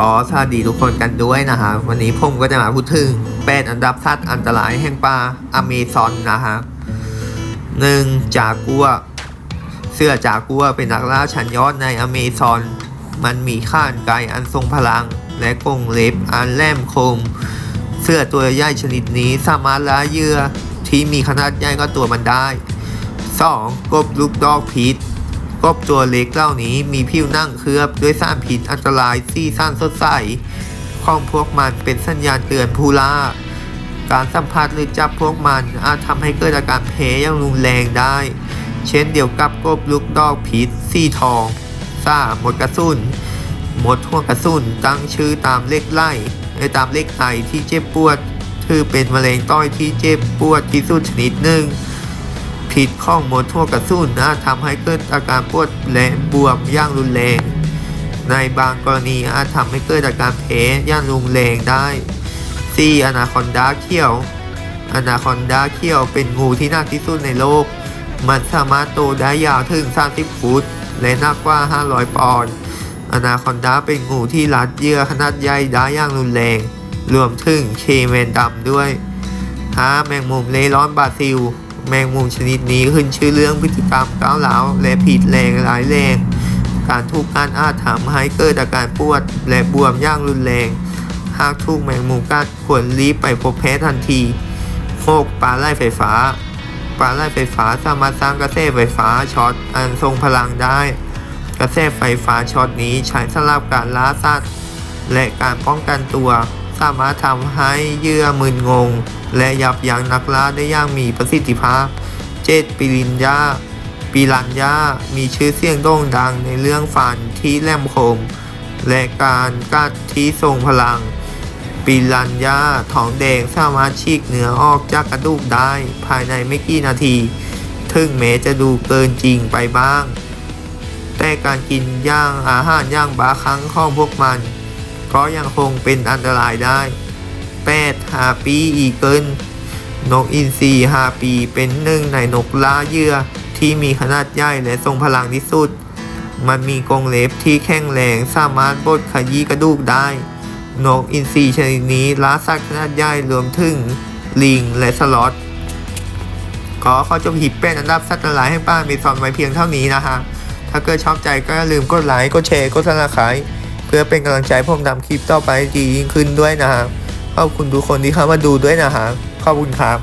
ก็สวัสดีทุกคนกันด้วยนะฮะวันนี้ผมก็จะมาพูดถึงแปดอันดับสัตว์อันตรายแห่งป่าอเมซอนนะฮะหนึ่งจากัว เสื้อจากัวเป็นนักล่าชั้นยอดในอเมซอน มันมีข้านไกอันทรงพลัง และกรงเล็บอันแหลมคม เสื้อตัวใหญ่ชนิดนี้สามารถล่าเหยื่อที่มีขนาดใหญ่ก็ตัวมันได้ 2. กบลูกดอกพิษ กบตัวเล็กเหล่านี้มีผิวหนังเคลือบด้วยสารพิษอันตรายสีสันสดใสของพวกมันเป็นสัญญาณเตือนผู้ล่า การสัมผัสหรือจับพวกมันอาจทำให้เกิดอาการแพ้อย่างรุนแรงได้ เช่นเดียวกับกบลูกดอกพิษสีทองซ่าหมดกระสุนหมดหัวกระสุนตั้งชื่อตามเลขไล่ในตามเลขไอที่เจ็บปวด ถือเป็นมะเร็งต้อยที่เจ็บปวดที่สุดชนิดหนึ่ง พิษข้องมดทั่วกระสุนอาจทำให้เกิดอาการปวดแลบวมย่างรุนแรง ในบางกรณีอาจทำให้เกิดอาการแพ้ย่างรุนแรงได้ 4. อนาคอนดาเขียวอนาคอนดาเขียวเป็นงูที่นักที่สุดในโลก มันสามารถโตได้ยาวถึง 30 ฟุต และหนักกว่า 500 ปอนด์อนาคอนดาเป็นงูที่รัดเยื่อขนาดใหญ่ได้ย่างรุนแรง รวมถึงเคแมนดำด้วย 5. แมงมุมเลร้อนบราซิล แมงมุมชนิดนี้ขึ้นชื่อเรื่องพฤติกรรมก้าวร้าวและผิดแรงร้ายแรง การถูกการอาจทำให้เกิดอาการปวดและบวมย่างรุนแรง หากถูกแมงมุมกัดควรรีบไปพบแพทย์ทันที 6. ปลาไล่ไฟฟ้าปลาไล่ไฟฟ้าสามารถสร้างกระแสไฟฟ้าช็อตอันทรงพลังได้ กระแสไฟฟ้าช็อตนี้ใช้สำหรับการล่าสัตว์และการป้องกันตัว สามารถทำให้เยื่อมึนงง และยับยั้งนักล่าได้อย่างมีประสิทธิภาพ เจตปิรินยาปิรันยามีชื่อเสียงโด่งดังในเรื่องฟันที่แหลมคม และการกัดที่ทรงพลัง ปิรันยาทองแดงสามารถฉีกเนื้อออกจากกระดูกได้ภายในไม่กี่นาที ถึงแม้จะดูเกินจริงไปบ้าง แต่การกินย่างอาหารย่างบาครั้งของพวกมัน ก็ยังคงเป็นอันตรายได้ 8. ฮาปีอีเกิลนกอินทรีฮาปีเป็นหนึ่งในนกล่าเหยื่อที่มีขนาดใหญ่และทรงพลังที่สุด มันมีกรงเล็บที่แข็งแรงสามารถบดขยี้กระดูกได้ นกอินทรีชนิดนี้ล่าสัตว์ขนาดใหญ่รวมถึงลิงและสล็อตขอขอจบหิปเป็นอันดับสัตว์อันตรายให้ป้ามีซอนไว้เพียงเท่านี้นะฮะ ถ้าเกิดชอบใจก็อย่าลืมกดไลค์ กดแชร์ กดซับสไครต์ เพื่อเป็นกำลังใจผมทำคลิปต่อไปดียิ่งขึ้นด้วยนะฮะขอบคุณทุกคนที่เข้ามาดูด้วยนะฮะขอบคุณครับ